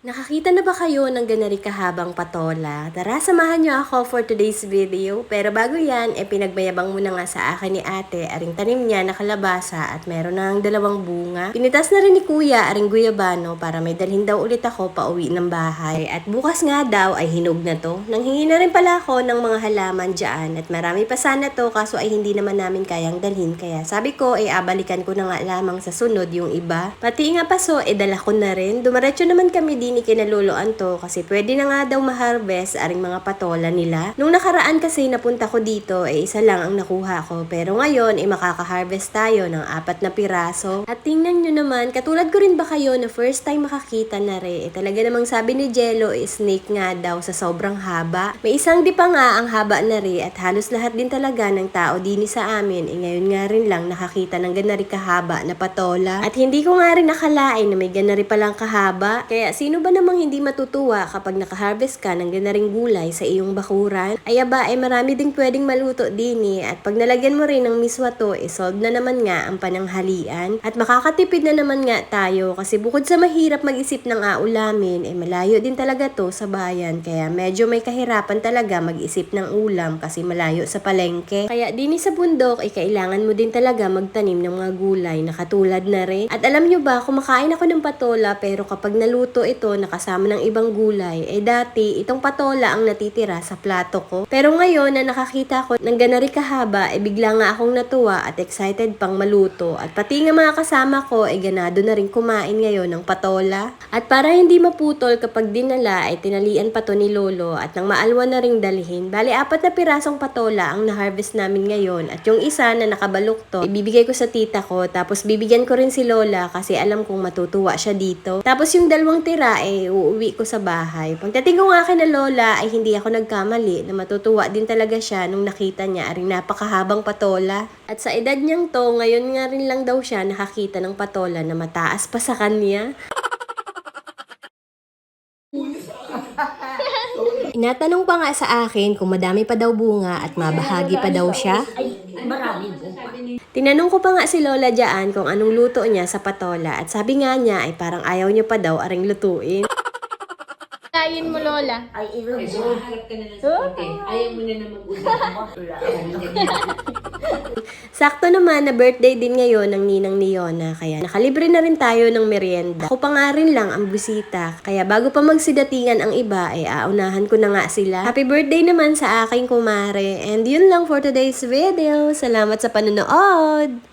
Nakakita na ba kayo ng ganari kahabang patola? Tara, samahan niyo ako for today's video. Pero bago yan, eh pinagbayabang muna nga sa akin ni ate, aring tanim niya na kalabasa at meron na ng dalawang bunga. Pinitas na rin ni kuya, aring guyabano, para may dalhin daw ulit ako pa uwi ng bahay. At bukas nga daw ay hinog na to. Nanghingi na rin pala ako ng mga halaman dyan at marami pa sana to kaso ay hindi naman namin kayang dalhin. Kaya sabi ko, ay abalikan ko na nga lamang sa sunod yung iba. Pati nga paso, eh dala ko na rin. Dumaretso naman kami din ni kinaluluan to kasi pwede na nga daw ma-harvest aring mga patola nila. Nung nakaraan kasi napunta ko dito, eh isa lang ang nakuha ko. Pero ngayon, eh makaka-harvest tayo ng apat na piraso. At tingnan nyo naman, katulad ko rin ba kayo na first time makakita na rin, eh talaga namang sabi ni Jello, eh, snake nga daw sa sobrang haba. May isang di pa nga ang haba na rin at halos lahat din talaga ng tao din sa amin, eh ngayon nga rin lang nakakita ng ganari kahaba na patola. At hindi ko nga rin nakalain na may ganari palang kahaba. Kaya sino ba namang hindi matutuwa kapag nakaharvest ka ng ganaring gulay sa iyong bakuran? Ay aba, ay marami ding pwedeng maluto din eh. At pag nalagyan mo rin ng miswa to, eh na naman nga ang pananghalian. At makakatipid na naman nga tayo kasi bukod sa mahirap mag-isip ng aulamin, eh malayo din talaga to sa bayan. Kaya medyo may kahirapan talaga mag-isip ng ulam kasi malayo sa palengke. Kaya din sa bundok, eh kailangan mo din talaga magtanim ng mga gulay na katulad na rin. At alam nyo ba, kumakain ako ng patola pero kapag naluto ito nakasama ng ibang gulay, eh dati itong patola ang natitira sa plato ko. Pero ngayon na nakakita ko ng ganari kahaba, eh bigla nga akong natuwa at excited pang maluto. At pati nga mga kasama ko, eh ganado na rin kumain ngayon ng patola. At para hindi maputol kapag dinala, ay tinalian pa to ni Lolo at nang maalwa na ring dalhin. Bali, apat na pirasong patola ang na-harvest namin ngayon. At yung isa na nakabalok to, ibibigay ko sa tita ko. Tapos bibigyan ko rin si Lola kasi alam kong matutuwa siya dito. Tapos yung dalawang tira, eh uuwi ko sa bahay. Pagdating ko nga kay na Lola, ay hindi ako nagkamali na matutuwa din talaga siya nung nakita niya aring napakahabang patola. At sa edad niyang to, ngayon nga rin lang daw siya nakakita ng patola na mataas pa sa kanya. Inatanong pa nga sa akin kung madami pa daw bunga at mabahagi pa daw siya. Marami. Tinanong ko pa nga si Lola dyan kung anong luto niya sa patola at sabi nga niya ay parang ayaw niya pa daw aring lutuin pagkain mo, Lola? Ay, ilog. Ay, so, harap ka na lang sa oh. puti. Ayaw mo na na mag-usap. Sakto naman na birthday din ngayon ng ninang ni Yona, kaya nakalibre na rin tayo ng merienda. Ako pa nga rin lang ang busita, kaya bago pa magsidatingan ang iba, eh aunahan ko na nga sila. Happy birthday naman sa aking kumare. And yun lang for today's video. Salamat sa panonood!